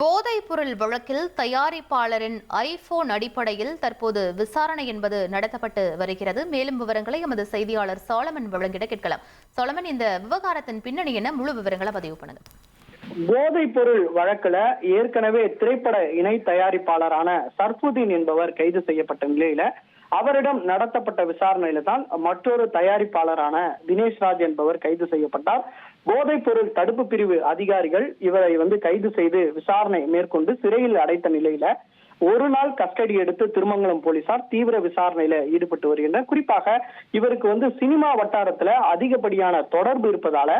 போதைப் பொருள் வழக்கில் தயாரிப்பாளரின் ஐபோன் அடிப்படையில் தற்போது விசாரணை என்பது நடத்தப்பட்டு வருகிறது. மேலும் விவரங்களை எமது செய்தியாளர் சாலமன் வழங்கிட கேட்கலாம். சோழமன் இந்த விவகாரத்தின் பின்னணி என முழு விவரங்களை பதிவு பண்ணுங்க. போதைப் பொருள் வழக்குல ஏற்கனவே திரைப்பட இணை தயாரிப்பாளரான சர்ஃபுதீன் என்பவர் கைது செய்யப்பட்ட நிலையில அவரிடம் நடத்தப்பட்ட விசாரணையில தான் மற்றொரு தயாரிப்பாளரான தினேஷ் ராஜ் என்பவர் கைது செய்யப்பட்டார். போதைப் பொருள் தடுப்பு பிரிவு அதிகாரிகள் இவரை வந்து கைது செய்து விசாரணை மேற்கொண்டு சிறையில் அடைத்த நிலையில ஒரு நாள் கஸ்டடி எடுத்து திருமங்கலம் போலீசார் தீவிர விசாரணையில ஈடுபட்டு வருகின்றனர். குறிப்பாக இவருக்கு வந்து சினிமா வட்டாரத்துல அதிகப்படியான தொடர்பு இருப்பதால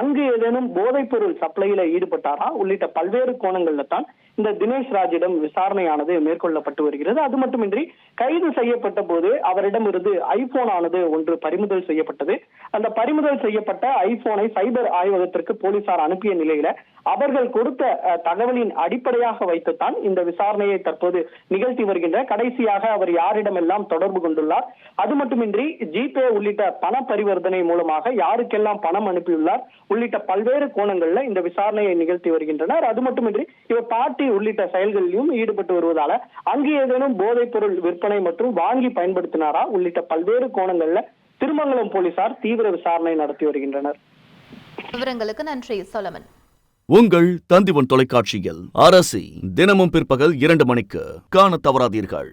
அங்கு ஏதேனும் போதைப் பொருள் சப்ளையில ஈடுபட்டாரா? உள்ளிட்ட பல்வேறு கோணங்கள்ல தான் இந்த தினேஷ் ராஜிடம் விசாரணையானது மேற்கொள்ளப்பட்டு வருகிறது. அது மட்டுமின்றி கைது செய்யப்பட்ட போது அவரிடம் இருந்து ஐபோன் ஆனது ஒன்று பறிமுதல் செய்யப்பட்டது. அந்த பறிமுதல் செய்யப்பட்ட ஐபோனை சைபர் ஆய்வகத்திற்கு போலீசார் அனுப்பிய நிலையில அவர்கள் கொடுத்த தகவலின் அடிப்படையாக வைத்துத்தான் இந்த விசாரணையை தற்போது தற்போது நிகழ்த்தி வருகின்ற கடைசியாக அவர் யாரிடமெல்லாம் தொடர்பு கொண்டுள்ளார்? அது மட்டுமின்றி ஜிபே உள்ளிட்ட பண பரிவர்த்தனை மூலமாக யாருக்கெல்லாம் பணம் அனுப்பியுள்ளார்? உள்ளிட்ட பல்வேறு கோணங்கள்ல இந்த விசாரணையை நிகழ்த்தி வருகின்றனர். அது மட்டுமின்றி இவர் பார்ட்டி உள்ளிட்ட செயல்களிலும் ஈடுபட்டு வருவதால அங்கு ஏதேனும் போதைப் பொருள் விற்பனை மற்றும் வாங்கி பயன்படுத்தினாரா? உள்ளிட்ட பல்வேறு கோணங்கள்ல திருமங்கலம் போலீசார் தீவிர விசாரணை நடத்தி வருகின்றனர். விவரங்களுக்கு நன்றி சோலமன். உங்கள் தந்திவன் தொலைக்காட்சியில் அரசி தினமும் பிற்பகல் இரண்டு மணிக்கு காணத் தவறாதீர்கள்.